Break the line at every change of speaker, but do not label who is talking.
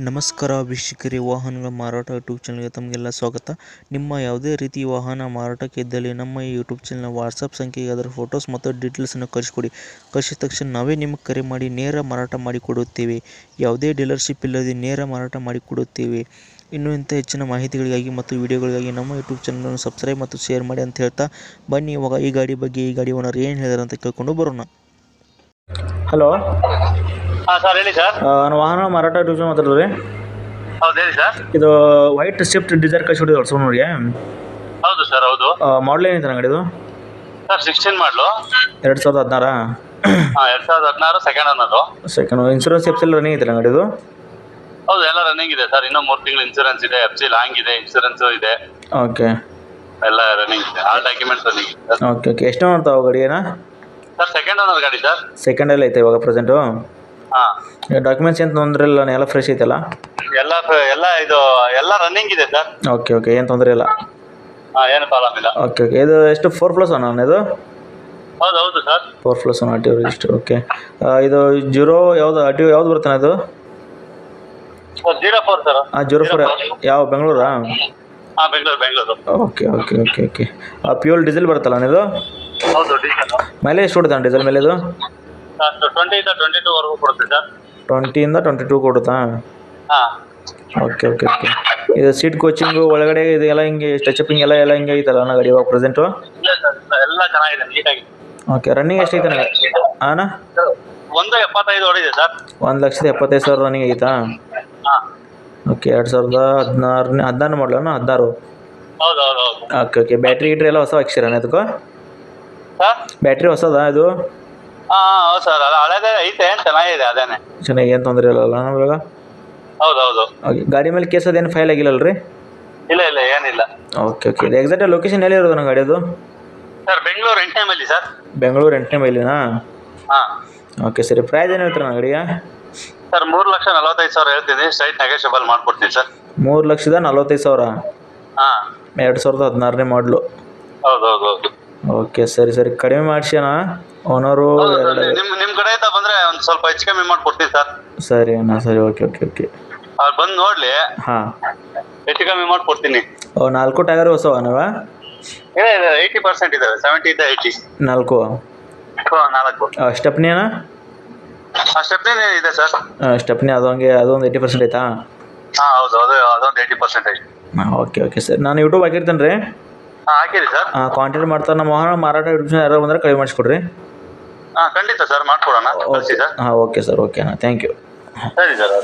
ನಮಸ್ಕಾರ ವೀಕ್ಷಕರೇ, ವಾಹನಗಳ ಮಾರಾಟ ಯೂಟ್ಯೂಬ್ ಚಾನಲ್ಗೆ ತಮಗೆಲ್ಲ ಸ್ವಾಗತ. ನಿಮ್ಮ ಯಾವುದೇ ರೀತಿ ವಾಹನ ಮಾರಾಟಕ್ಕೆ ಇದ್ದಲ್ಲಿ ನಮ್ಮ ಈ ಯೂಟ್ಯೂಬ್ ಚಾನಲ್ನ ವಾಟ್ಸಪ್ ಸಂಖ್ಯೆಗೆ ಅದರ ಫೋಟೋಸ್ ಮತ್ತು ಡೀಟೇಲ್ಸನ್ನು ಕಳಿಸ್ಕೊಡಿ. ಕಳಿಸಿದ ತಕ್ಷಣ ನಾವೇ ನಿಮಗೆ ಕರೆ ಮಾಡಿ ನೇರ ಮಾರಾಟ ಮಾಡಿಕೊಡುತ್ತೇವೆ. ಯಾವುದೇ ಡೀಲರ್ಶಿಪ್ ಇಲ್ಲದೆ ನೇರ ಮಾರಾಟ ಮಾಡಿಕೊಡುತ್ತೇವೆ. ಇನ್ನು ಇಂಥ ಹೆಚ್ಚಿನ ಮಾಹಿತಿಗಳಿಗಾಗಿ ಮತ್ತು ವಿಡಿಯೋಗಳಿಗಾಗಿ ನಮ್ಮ ಯೂಟ್ಯೂಬ್ ಚಾನಲನ್ನು ಸಬ್ಸ್ಕ್ರೈಬ್ ಮತ್ತು ಶೇರ್ ಮಾಡಿ ಅಂತ ಹೇಳ್ತಾ ಬನ್ನಿ. ಇವಾಗ ಈ ಗಾಡಿ ಬಗ್ಗೆ ಈ ಗಾಡಿ ಓನರ್ ಏನು ಹೇಳಿದಾರೆ ಅಂತ ಕೇಳ್ಕೊಂಡು ಬರೋಣ.
ಹಲೋ.
ಹಾಂ ಸರ್ ಹೇಳಿ ಸರ್
ನಾನು ವಾಹನ ಮಾರಾಟ ಡಿವಿಷನ್ ಮಾತಾಡೋದು ರೀ.
ಹೌದು ಹೇಳಿ ಸರ್
ಇದು ವೈಟ್ ಸ್ವಿಫ್ಟ್ ಡಿಸೈರ್ ಕಳಿಸ್ಬಿಟ್ಟಿದ್ರು ಸರ್ ನೋಡಿ
ಹೌದು ಸರ್ ಹೌದು.
ಮಾಡಲ್ ಏನಿದೆ ಇದು
ಸರ್ ಸಿಕ್ಸ್ಟೀನ್ ಮಾಡಲು
ಎರಡು ಸಾವಿರದ ಹದಿನಾರ.
ಹಾಂ ಎರಡು ಸಾವಿರದ ಹದಿನಾರು ಸೆಕೆಂಡ್ ಅನ್ನೋದು
ಸೆಕೆಂಡ್ ಇನ್ಸೂರೆನ್ಸ್ ಎಫ್ ಎಲ್ಲ ರನ್ನಿಂಗ್ ಐತೆ ಅಂಗಡಿದು
ಹೌದು ಎಲ್ಲ ರನ್ನಿಂಗ್ ಇದೆ ಸರ್ ಇನ್ನೂ ಮೂರು ತಿಂಗಳು ಇನ್ಸೂರೆನ್ಸ್ ಇದೆ ಎಫ್ ಸಿ ಲಾಂಗ್ ಇದೆ ಇನ್ಸೂರೆನ್ಸು ಇದೆ.
ಓಕೆ
ಎಲ್ಲ ರನ್ನಿಂಗ್ ಇದೆ. All documents running
okay okay ಎಷ್ಟು ನೋಡ್ತಾವೆ ಗಾಡಿ ಏನ?
ಸರ್ ಸೆಕೆಂಡ್ ಅನ್ನೋದು ಗಾಡಿ ಸರ್
ಸೆಕೆಂಡಲ್ಲಿ ಐತೆ ಇವಾಗ ಪ್ರೆಸೆಂಟು ಡಾಕ್ಯುಮೆಂಟ್ಸ್ ಏನು ತೊಂದರೆ ಇಲ್ಲ ಎಲ್ಲ ಫ್ರೆಶ್ ಐತಲ್ಲ?
ಎಲ್ಲ ಎಲ್ಲ ಇದು ಎಲ್ಲ ರನ್ನಿಂಗ್ ಇದೆ ಸರ್
ಓಕೆ ಓಕೆ ಏನು ತೊಂದರೆ ಇಲ್ಲ.
ಹಾಂ ಏನು ಪ್ರಾಬ್ಲಮ್ ಇಲ್ಲ.
ಓಕೆ ಓಕೆ ಇದು ಎಷ್ಟು ಫೋರ್ ಪ್ಲಸ್ ಒನ್ ಇದು?
ಹೌದು ಹೌದು sir
four plus one R T register okay ಇದು ಜೀರೋ ಯಾವುದು ಆರ್ ಟಿ ಯಾವ್ದು ಬರ್ತಾನೆ ಇದು?
ಜೀರೋ ಫೋರ್ ಸರ್
ಹಾಂ ಜೀರೋ ಫೋರ್ ಯಾವ ಬೆಂಗಳೂರಾ?
ಹಾಂ Bengaluru Bengaluru.
Okay okay okay okay pure diesel ಬರುತ್ತಲ್ಲ ಇದು?
ಹೌದು ಡೀಸೆಲ್
ಮೈಲೇಜ್ ಎಷ್ಟು ಕೊಡ್ತಾನೆ ಡೀಸೆಲ್ ಮೇಲೆ ಇದು?
ಸರ್ ಟ್ವೆಂಟಿಯಿಂದ ಟ್ವೆಂಟಿ ಟೂವರೆಗೂ ಕೊಡುತ್ತೆ ಸರ್
ಟ್ವೆಂಟಿಯಿಂದ ಟ್ವೆಂಟಿ ಟೂ ಕೊಡುತ್ತಾ?
ಹಾಂ.
ಓಕೆ ಓಕೆ ಓಕೆ ಇದು ಸೀಟ್ ಕೋಚಿಂಗು ಒಳಗಡೆ ಇದೆಲ್ಲ ಹಿಂಗೆ ಟಚಪಿಂಗ್ ಎಲ್ಲ ಎಲ್ಲ ಹಿಂಗೆ ಐತಲ್ಲ ಅಣ್ಣ ಗಾಡಿ ಇವಾಗ ಪ್ರೆಸೆಂಟು
ಎಲ್ಲ ಚೆನ್ನಾಗಿದೆ ನೀಟಾಗಿ
ಓಕೆ ರನ್ನಿಂಗ್ ಎಷ್ಟೈತೆ ಅಣ್ಣ? ಹಾಂ
ಒಂದು ಎಪ್ಪತ್ತೈದು ಹೊಡಿದೆ ಸರ್.
ಒಂದು ಲಕ್ಷದ ಎಪ್ಪತ್ತೈದು ಸಾವಿರ ರನ್ನಿಂಗ್ ಐತಾ?
ಹಾಂ.
ಓಕೆ ಎರಡು ಸಾವಿರದ ಹದಿನಾರನೇ ಹದಿನಾರು ಮಾಡಲಣ್ಣ ಹದಿನಾರು?
ಹೌದು ಹೌದು ಹೌದು
ಓಕೆ ಓಕೆ ಬ್ಯಾಟ್ರಿ ಗಿಟ್ರಿ ಎಲ್ಲ ಹೊಸ ಹಾಕ್ಸಿರಣ್ಣ
ಅದಕ್ಕೆ
ಬ್ಯಾಟ್ರಿ ಹೊಸದಾ ಇದು?
ಹಾಂ ಹೌದು ಸರ್. ಅದು ಹಳೇದೇ ಐತೆ ಚೆನ್ನಾಗಿದೆ ಅದೇನೆ.
ಚೆನ್ನಾಗಿ ಏನು ತೊಂದರೆ ಇಲ್ಲಲ್ಲ ಇವಾಗ?
ಹೌದು ಹೌದು
ಓಕೆ ಗಾಡಿ ಮೇಲೆ ಕೇಸ್ ಅದೇನು ಫೈಲ್ ಆಗಿಲ್ಲಲ್ರಿ?
ಇಲ್ಲ ಇಲ್ಲ ಏನಿಲ್ಲ.
Okay okay. ಇದು ಎಕ್ಸಾಕ್ಟ್ ಲೊಕೇಶನ್ ಎಲ್ಲಿ ಇರೋದು ನನ್ನ ಗಾಡಿದು?
ಸರ್ ಬೆಂಗಳೂರು ಎಂಟನೇ ಅಲ್ಲಿ ಸರ್.
ಬೆಂಗಳೂರು ಎಂಟನೇ ಮೈಲಿನಾ?
ಹಾಂ.
ಓಕೆ ಸರಿ. ಪ್ರೈಸ್ ಏನು ಹೇಳ್ತೀರ ನನ್ನ ಗಾಡಿಗೆ?
ಸರ್ ಮೂರು ಲಕ್ಷ ನಲವತ್ತೈದು ಸಾವಿರ ಹೇಳ್ತೀನಿ ಸ್ಟ್ರೈಟ್ ನೆಗೋಷಿಯಬಲ್ ಮಾಡ್ಕೊಡ್ತೀನಿ ಸರ್.
ಮೂರು ಲಕ್ಷದ ನಲವತ್ತೈದು ಸಾವಿರ?
ಹಾಂ.
ಎರಡು ಸಾವಿರದ ಹದಿನಾರನೇ ಮಾಡಲು
ಹೌದು ಹೌದು
ಓಕೆ ಸರಿ ಸರಿ. ಕಡಿಮೆ ಮಾಡಿಸಿ ಅಣ್ಣ ಓನರು
ಹೌದು ನಿಮ್ಮ ಕಡೆ ಕಡೆಯಿಂದ ಬಂದರೆ ಒಂದು ಸ್ವಲ್ಪ ಹೆಚ್ಚು ಕಮ್ಮಿ ಮಾಡ್ಕೊಡ್ತೀನಿ ಸರ್.
ಸರಿ ಅಣ್ಣ ಸರಿ ಓಕೆ ಓಕೆ ಓಕೆ
ಅವ್ರು ಬಂದು ನೋಡ್ಲಿ.
ಹಾಂ.
ಹೆಚ್ಚು ಕಮ್ಮಿ ಮಾಡ್ಕೊಡ್ತೀನಿ.
ಓ ನಾಲ್ಕು ಟೈರ್ ಹೊಸ ನೀವ
ಇಲ್ಲ ಇಲ್ಲ ಏಯ್ಟಿ ಪರ್ಸೆಂಟ್ ಇದ್ದಾವೆ ಸೆವೆಂಟಿಯಿಂದ ಏಯ್ಟಿ
ನಾಲ್ಕು.
ನಾಲ್ಕು.
ಸ್ಟೆಪ್ನಿ ಅಣ್ಣ?
ಆ ಸ್ಟೆಪ್ನೇ ಇದೆ ಸರ್.
ಸ್ಟೆಪ್ನಿ ಅದು ಹಂಗೆ ಅದೊಂದು ಏಯ್ಟಿ ಪರ್ಸೆಂಟ್ ಐತಾ
ಹಾಂ ಹೌದು ಅದು ಅದೊಂದು ಏಯ್ಟಿ ಪರ್ಸೆಂಟ್ ಐತಿ
ಹಾಂ ಓಕೆ ಓಕೆ ಸರ್. ನಾನು ಯೂಟ್ಯೂಬ್ ಹಾಕಿರ್ತೇನೆ ರೀ.
ಹಾಂ ಹಾಕಿರಿ ಸರ್.
ಹಾಂ ಕಾಂಟ್ಯಾಕ್ಟ್ ಮಾಡ್ತಾರೆ ನಮ್ಮ ವಾಹನ ಮಾರಾಟ ಯೂಟ್ಯೂಬ್ ಯಾರು ಬಂದರೆ ಕಡಿಮೆ ಮಾಡಿಸ್ಕೊಡ್ರಿ.
ಹಾ ಖಂಡಿತ ಸರ್ ಮಾಡ್ಕೊಡೋಣ.
ಓಕೆ. Sir okay. ಅಣ್ಣ ಥ್ಯಾಂಕ್ ಯು
ಸರಿ ಸರ್